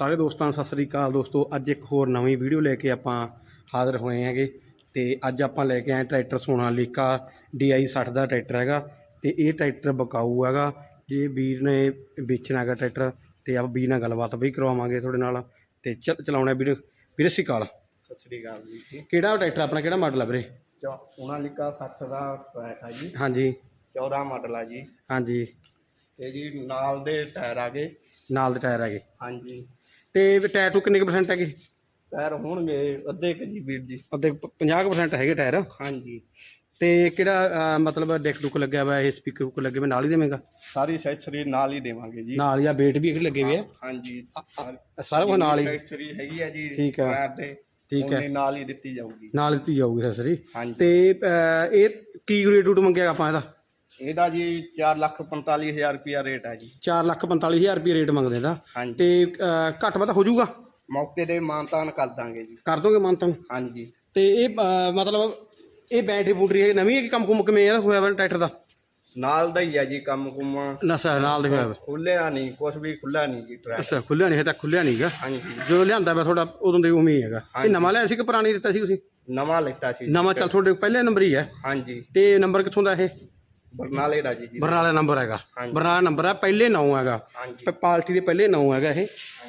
ਸਾਰੇ ਦੋਸਤਾਂ ਨੂੰ ਸਤਿ ਸ੍ਰੀ ਅਕਾਲ ਦੋਸਤੋ। ਅੱਜ ਇੱਕ ਹੋਰ ਨਵੀਂ ਵੀਡੀਓ ਲੈ ਕੇ ਆਪਾਂ ਹਾਜ਼ਰ ਹੋਏ ਹੈਗੇ। ਤੇ ਅੱਜ ਆਪਾਂ ਲੈ ਕੇ ਆਏ ਟਰੈਕਟਰ ਸੋਨਾਲੀਕਾ DI 60 ਦਾ ਟਰੈਕਟਰ ਹੈਗਾ। ਤੇ ਇਹ ਟਰੈਕਟਰ ਬਕਾਊ ਹੈਗਾ। ਜੇ ਵੀਰ ਨੇ ਵੇਚਣਾ ਹੈਗਾ ਟਰੈਕਟਰ ਤੇ ਆਪਾਂ ਵੀਰ ਨਾਲ ਗੱਲਬਾਤ ਵੀ ਕਰਵਾਵਾਂਗੇ ਤੁਹਾਡੇ ਨਾਲ। ਤੇ ਚੱਲ ਚਲਾਉਣਾ ਵੀਡੀਓ। ਵੀਰੇ ਸ੍ਰੀ ਅਕਾਲ। ਸਤਿ ਸ੍ਰੀ ਅਕਾਲ ਜੀ। ਕਿਹੜਾ ਟਰੈਕਟਰ ਆਪਣਾ ਕਿਹੜਾ ਮਾਡਲ ਹੈ ਵੀਰੇ? ਸੋਨਾਲੀਕਾ 60 ਦਾ ਟਰੈਕ ਹੈ ਜੀ। ਹਾਂਜੀ। 14 ਮਾਡਲ ਆ ਜੀ। ਹਾਂਜੀ। ਤੇ ਜੀ ਨਾਲ ਦੇ ਟਾਇਰ ਆ ਗਏ। ਨਾਲ ਦੇ ਟਾਇਰ ਹੈਗੇ ਹਾਂਜੀ। ਤੇ ਟਾਇਰ ਟੂ ਕਿੰਨੇ ਕੁ ਪਰਸੈਂਟ ਹੈਗੇ? ਟਾਇਰ ਹੋਣਗੇ ਅੱਧੇ ਕੁ ਜੀ ਵੀਰ ਜੀ। ਅੱਧੇ 50% ਹੈਗੇ ਟਾਇਰ। ਹਾਂਜੀ। ਤੇ ਕਿਹੜਾ ਅਹ, ਮਤਲਬ ਡੈਕ ਡੁੱਕ ਲੱਗਿਆ ਹੋਇਆ ਇਹ ਸਪੀਕਰ ਹੁੱਕ ਲੱਗੇ ਹੋਏ ਨਾਲ ਹੀ ਦੇਵੇਂਗਾ? ਸਾਰੀ ਐਕਸੈਸਰੀ ਨਾਲ ਹੀ ਦੇਵਾਂਗੇ ਜੀ। ਨਾਲ ਜਾਂ ਵੇਟ ਵੀ ਇਹ ਲੱਗੇ ਹੋਏ ਆ। ਹਾਂਜੀ ਸਾਰਾ ਕੁਝ ਨਾਲ ਹੀ। ਐਕਸੈਸਰੀ ਹੈਗੀ ਆ ਜੀ ਠੀਕ ਆ। ਟਾਇਰ ਠੀਕ ਹੈ ਉਹਨੇ ਨਾਲ ਹੀ ਦਿੱਤੀ ਜਾਊਗੀ। ਨਾਲ ਦਿੱਤੀ ਜਾਊਗੀ ਸਸਰੀ ਹਾਂਜੀ। ਤੇ ਅਹ, ਇਹ ਕੀ ਰੇਟ ਰੂਟ ਮੰਗਿਆ ਆਪਾਂ ਇਹਦਾ? ਇਹਦਾ ਜੀ 445000 ਰੁਪਿਆ ਰੇਟ ਹੈ ਜੀ। 445000 ਰੁਪਏ ਰੇਟ ਮੰਗਦੇ ਇਹਦਾ ਹਾਂਜੀ। ਤੇ ਘੱਟ ਵੱਧ ਹੋ ਜਾਊਗਾ? ਮੌਕੇ ਦੇ ਮਾਨਤਾਨ ਕਰ ਦਾਂਗੇ ਜੀ। ਕਰ ਦੋਗੇ ਮੰਤਨ ਹਾਂਜੀ। ਤੇ ਇਹ ਮਤਲਬ ਇਹ ਬੈਟਰੀ ਬੂਟਰੀ ਹੈ ਨਵੀਂ ਹੈ ਕਿ ਕੰਮ ਕੁਮ ਕਿਵੇਂ ਇਹਦਾ ਹੋਇਆ ਵਾ ਟਰੈਕਟਰ ਦਾ? ਨਾਲ ਦਾ ਹੀ ਆ ਜੀ ਕੰਮ ਕੁੰਮਾ। ਨਸਾ ਨਾਲ ਦੇ ਹੋਇਆ ਵਾ। ਖੁੱਲਿਆ ਨਹੀਂ ਕੁਝ ਵੀ ਖੁੱਲਾ ਨਹੀਂ ਜੀ ਟਰੈਕ ਅੱਛਾ ਖੁੱਲਿਆ ਨਹੀਂ ਹੈ ਤਾਂ ਖੁੱਲਿਆ ਨਹੀਂਗਾ ਹਾਂਜੀ। ਜੋ ਲਿਆਂਦਾ ਵਾ ਤੁਹਾਡਾ ਉਦੋਂ ਦੇ ਹੀ ਹੈਗਾ। ਇਹ ਹਾਂਜੀ। ਨਵਾਂ ਲਿਆ ਸੀ ਕਿ ਪੁਰਾਣੀ ਦਿੱਤਾ ਸੀ ਤੁਸੀਂ? ਨਵਾਂ ਲਿੱਤਾ ਸੀ। ਨਵਾਂ ਚੱਲ ਤੁਹਾਡੇ ਪਹਿਲੇ ਨੰਬਰ ਹੀ ਹੈ। ਹਾਂਜੀ। ਤੇ ਨੰਬਰ ਕਿੱਥੋਂ ਦਾ ਇਹ? ਬਰਨਾਲੇ ਦਾ ਜੀ ਜੀ ਬਰਨਾਲਾ ਨੰਬਰ ਹੈਗਾ। ਹਾਂਜੀ। ਬਰਨਾਲਾ ਨੰਬਰ ਹੈ ਪਹਿਲੇ ਨੌ ਹੈਗਾ। ਹਾਂਜੀ। ਪ- ਪਾਰਟੀ ਦੇ ਪਹਿਲੇ ਨੌ ਹੈਗਾ ਇਹ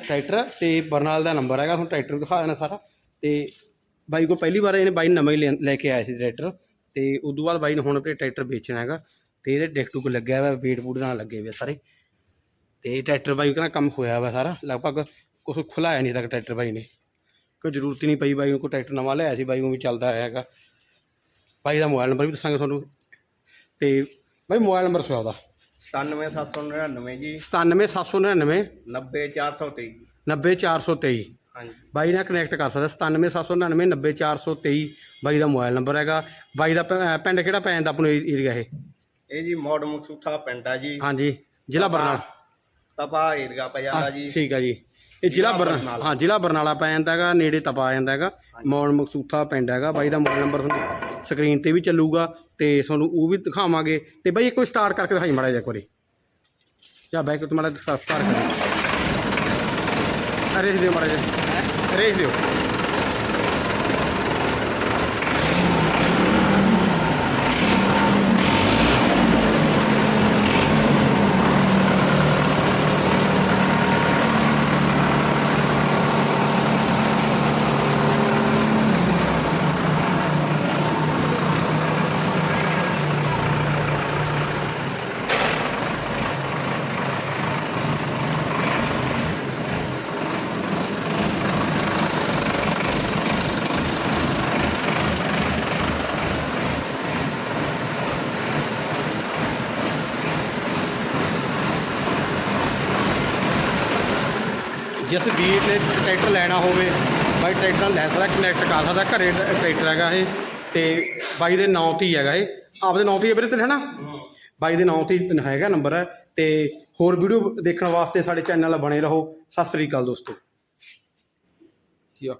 ਟਰੈਕਟਰ ਤੇ ਬਰਨਾਲ ਦਾ ਨੰਬਰ ਹੈਗਾ। ਤੁਹਾਨੂੰ ਟਰੈਕਟਰ ਦਿਖਾ ਦੇਣਾ ਸਾਰਾ। ਤੇ ਬਾਈ ਕੋਲ ਪਹਿਲੀ ਵਾਰ ਇਹਨੇ ਬਾਈ ਨਵਾਂ ਹੀ ਲੈ- ਲੈ ਕੇ ਆਇਆ ਸੀ ਟਰੈਕਟਰ। ਤੇ ਉਦੋਂ ਬਾਅਦ ਬਾਈ ਨੇ ਹੁਣ ਆਪਣੇ ਟਰੈਕਟਰ ਵੇਚਣਾ ਹੈਗਾ। ਤੇ ਇਹਦੇ ਡੈਕ ਟੁਕ ਲੱਗਿਆ ਹੋਇਆ ਵੇਟ ਬੂਟ ਨਾਲ ਲੱਗੇ ਹੋਏ ਸਾਰੇ। ਤੇ ਇਹ ਟਰੈਕਟਰ ਬਾਈ ਕਹਿੰਦਾ ਕੰਮ ਹੋਇਆ ਵਾ ਸਾਰਾ। ਲਗਭਗ ਕੁਛ ਖੁਲਾਇਆ ਨਹੀਂ ਤੱਕ ਟਰੈਕਟਰ ਬਾਈ ਨੇ। ਕੋਈ ਜ਼ਰੂਰਤ ਹੀ ਨਹੀਂ ਪਈ ਬਾਈ ਨੂੰ ਕੋਈ ਟਰੈਕਟਰ ਨਵਾਂ ਲਿਆਇਆ ਸੀ ਬਾਈ ਉਹ ਵੀ ਚੱਲਦਾ ਆਇਆ ਹੈਗਾ। ਬਾਈ ਦਾ ਮੋਬਾਈਲ ਨੰਬਰ ਵੀ ਦੱਸਾਂਗੇ ਤੁਹਾਨੂੰ। ਤੇ ਬਾਈ ਮੋਬਾਈਲ ਨੰਬਰ ਸੁਣਾ ਉਹਦਾ 97799 ਜੀ। 97799 90423 90423 ਹਾਂਜੀ। ਬਾਈ ਨਾਲ ਕਨੈਕਟ ਕਰ ਸਕਦਾ 97799 90423 ਬਾਈ ਦਾ ਮੋਬਾਈਲ ਨੰਬਰ ਹੈਗਾ। ਬਾਈ ਦਾ ਪਿੰਡ ਕਿਹੜਾ ਪੈ ਜਾਂਦਾ ਆਪਣੇ ਏਰੀਆ ਇਹ? ਇਹ ਜੀ ਮੋੜ ਮਕਸੂਥਾ ਪਿੰਡ ਆ ਜੀ। ਹਾਂਜੀ ਜ਼ਿਲ੍ਹਾ ਬਰਨਾਲਾ। ਤਪਾ ਏਰਗਾ ਪੈ ਜਾਂਦਾ ਜੀ। ਠੀਕ ਹੈ ਜੀ। ਇਹ ਜ਼ਿਲ੍ਹਾ ਬਰਨਾਲਾ। ਹਾਂ ਜ਼ਿਲ੍ਹਾ ਬਰਨਾਲਾ ਪੈ ਜਾਂਦਾ ਹੈਗਾ ਨੇੜੇ ਤਪਾ ਆ ਜਾਂਦਾ ਹੈਗਾ। ਮੌੜ ਮਕਸੂਥਾ ਪਿੰਡ ਹੈਗਾ ਬਾਈ ਦਾ ਮੋਬਾਈਲ ਨੰਬਰ ਤੁਹਾਨੂੰ ਸਕਰੀਨ ਤੇ ਵੀ ਚੱਲੂਗਾ ਤੇ ਤੁਹਾਨੂੰ ਉਹ ਵੀ ਦਿਖਾਵਾਂਗੇ ਤੇ ਬਾਈ ਇੱਕ ਵਾਰ ਸਟਾਰਟ ਕਰਕੇ ਦਿਖਾਈ ਮਾੜਾ ਜਿਹਾ ਇੱਕ ਵਾਰੀ। ਚਾ ਬਾਈਕ ਮਾੜਾ ਸਟਾਰਟ ਕਰ। ਰੇਸ ਦਿਓ ਮਾੜਾ ਜਿਹਾ। ਰੇਸ ਦਿਓ। ਜਿਸ ਵੀਰ ਨੇ ਟਰੈਕਟਰ ਲੈਣਾ ਹੋਵੇ, ਬਾਈ ਟਰੈਕਟਰ ਲੈ ਸਕਦਾ ਕਨੈਕਟ ਕਰ ਸਕਦਾ, ਘਰੇ ਟਰੈਕਟਰ ਹੈਗਾ ਇਹ, ਤੇ ਬਾਈ ਦੇ ਨਾਂ ਤੇ ਹੀ ਹੈਗਾ ਇਹ। ਆਪਦੇ ਨਾਂ ਤੇ ਹੀ ਹੈ ਵੀਰੇ ਤੇ ਹੈ ਨਾ ਬਾਈ ਦੇ ਨਾਂ ਤੇ ਹੀ ਹੈਗਾ, ਨੰਬਰ ਹੈ, ਤੇ ਹੋਰ ਵੀਡੀਓ ਦੇਖਣ ਵਾਸਤੇ ਸਾਡੇ ਚੈਨਲ ਬਣੇ ਰਹੋ। ਸਤਿ ਸ੍ਰੀ ਅਕਾਲ ਦੋਸਤੋ। ਯਾ